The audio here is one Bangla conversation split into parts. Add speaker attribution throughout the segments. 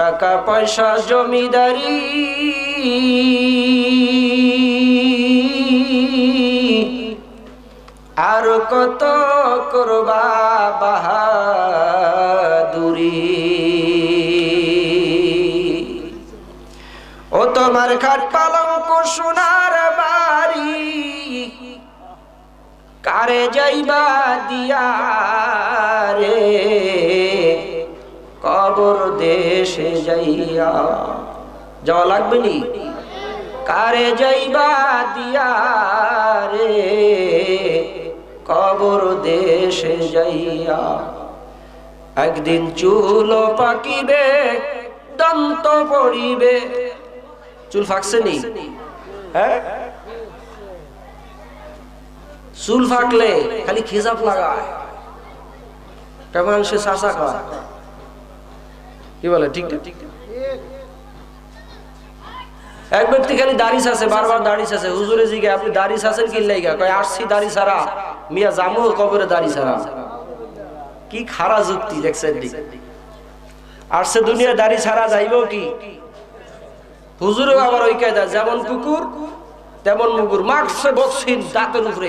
Speaker 1: টাকা পয়সা জমিদারি। আর কত করবা বাহাদুরি। ও তোমার খাট পালঙ্ক সোনার বাড়ি, কারে যাইবা দিয়া রে? কবর দেশে যাইয়া। যাওয়া লাগবে নি? কারে যাইবা দিয়া রে কবর দেশে যাইয়া। একদিন চুল পাকিবে, দন্ত পড়িবে। চুল ফাঁকছে নি? হ্যাঁ? চুল ফাটলে খালি খিজাব লাগায়। কেমন সে চাষা কয়? কি বলে, ঠিক ঠিক এক ব্যক্তি খালি দাড়ি আছে বারবার দাড়ি আছে হুজুরে জিগে, আপনি দাড়ি আছেন কি লাইগা? কয় আসছি দাড়ি ছাড়া মিয়া জামু কবরে দাড়ি ছাড়া কি খারা যুক্তি, দেখছেন নি? আসছে দুনিয়া দাড়ি ছাড়া যাইব কি? হুজুরে আবার ওই কায়দা যেমন কুকুর, তেমন মুগুর। মারছে বক্সিন, দাঁতের উপরে।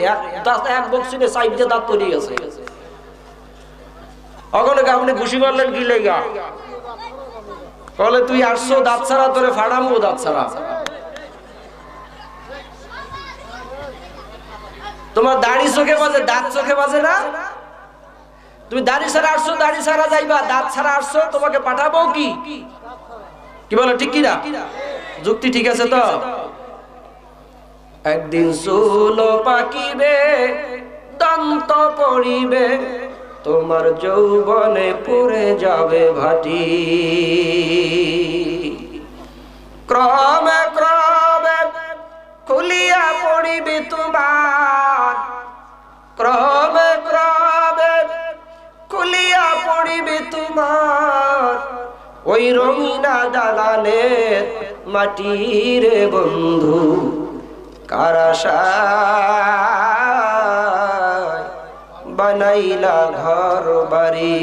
Speaker 1: এক বক্সিনে সাইডে দাঁত তৈরি গেছে ওখানে আপনি ঘুষি মারলেন কি লেগা কলে তুই আসছো দাঁত ছাড়া তোরে ফাড়ামো দাঁত ছাড়া। তোমার দাড়ি চোখে বাজে, দাঁত চোখে বাজে না? তুমি দাড়ি ছাড়া আসছো দাড়ি ছাড়া যাইবা, দাঁত ছাড়া আসছো তোমাকে পাঠাবো কি? কি বলো, ঠিক কিনা? যুক্তি ঠিক আছে তো? একদিন চুল পাকিবে, দন্ত পড়িবে তোমার যৌবনে পুরে যাবে ভাটি। ক্রমে ক্রমে খুলিয়া পড়িবি তোমার। ক্রমে ক্রমে খুলিয়া পড়িবি তোমার। ওই রঙিনা দালানের মাটির বন্ধু কারাশায় বানাইলা ঘর বাড়ি